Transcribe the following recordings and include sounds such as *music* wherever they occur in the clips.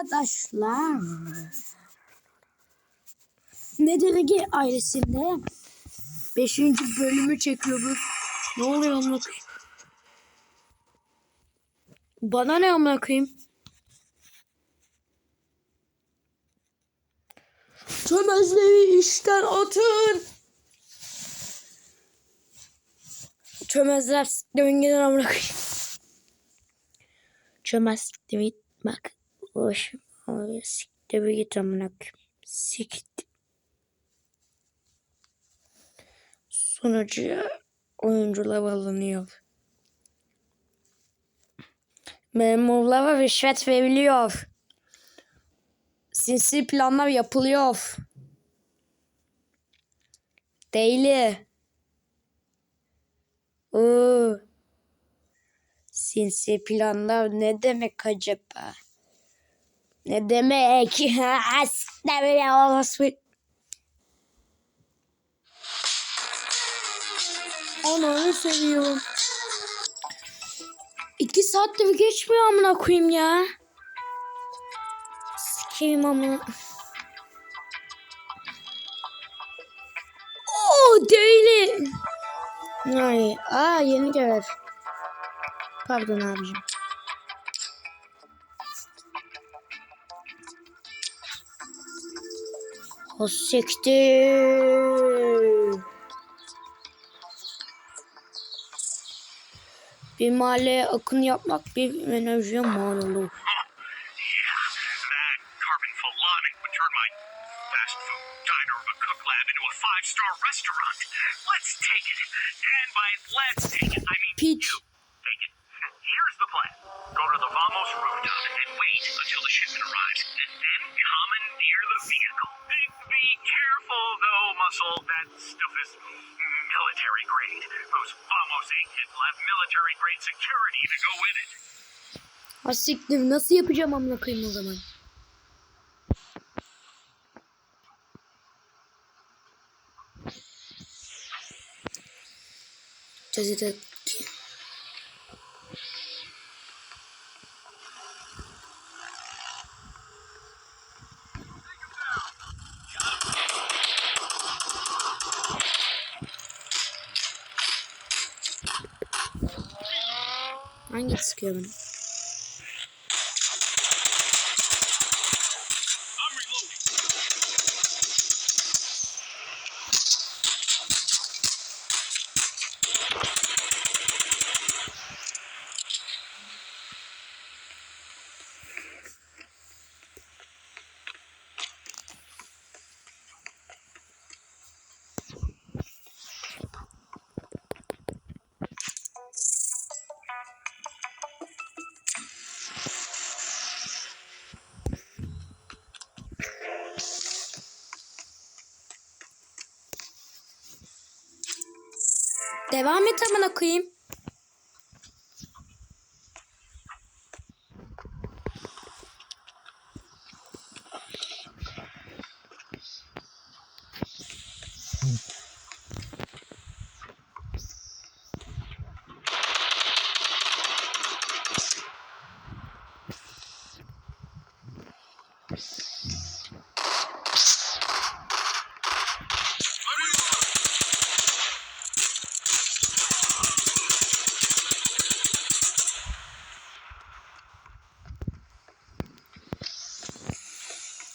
Arkadaşlar. Nedirgi ailesinde 5. bölümü çekiyoruz. Ne oluyor amına? Bana ne amına koyayım? Çömezleri işten atın. Çömezler siktirin gidin amına koyayım. Çömez siktirin bak. Boş. Oraya siktirin git amına. Siktir. Sonucuya oyuncular alınıyor. Memurlara rüşvet veriliyor. Sinsi planlar yapılıyor. Daily. Oo. Sinsi planlar ne demek acaba? Ne demek? *laughs* Aslında böyle olması. Ananı seviyorum. İki saattir geçmiyor amına koyayım ya. Sikeyim amına. Oo değil. Ay, aa yeni görev. Pardon abicim. Siktir. Bir mahalleye akın yapmak bir enerjiye mal olur. Peach. Here's the plan. Go to the Vamos rooftop and wait until the shipment arrives, and then Muscle. That stuff is military grade. Those Vamos Inc. will have military grade security to go with it. Ha siktir nasıl yapacağım amına koyayım o zaman? Gazete Hangi sıkıyor beni? Devam et amına koyayım.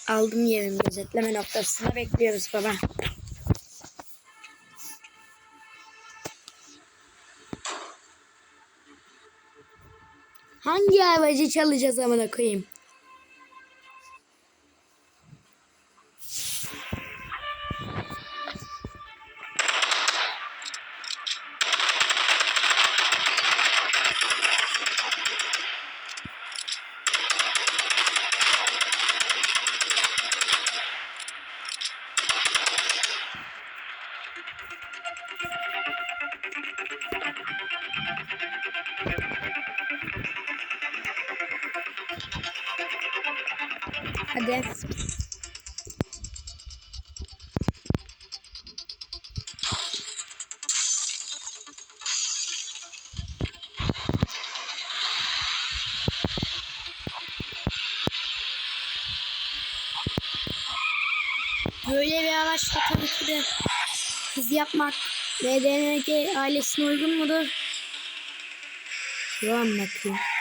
Aldım yerim gözetleme noktasına bekliyoruz baba. Hangi aracı çalacağız amına koyayım? Hadi. Böyle bir araçla tabii ki de hız yapmak BDNG ailesine uygun mudur? Şu an bakıyorum.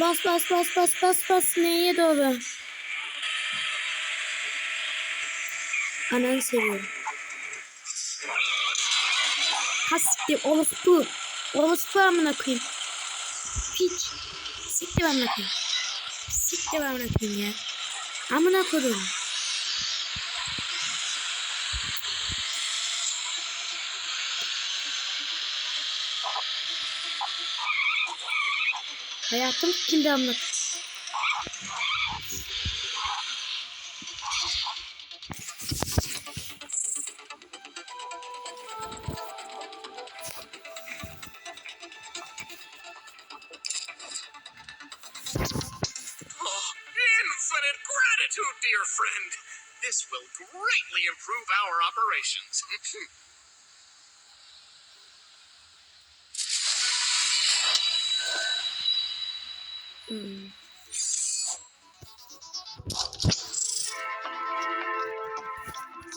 Bas bas bas bas bas bas neye doğru? Ananı seviyorum. Hasbi orospu. Orospu amına koyayım. Piç. Siktir amına koyayım. Siktir amına koyayım ya. Amına koyayım. Hayatım gratitude, dear friend. This will greatly improve our operations. *laughs* Hmm.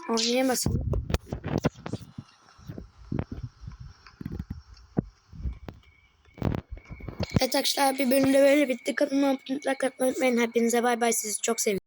Oynayamasın. Evet arkadaşlar bir bölümde böyle bitti. Kanalıma olmayı unutmayın. Hepinize bay bay. Sizi çok seviyorum.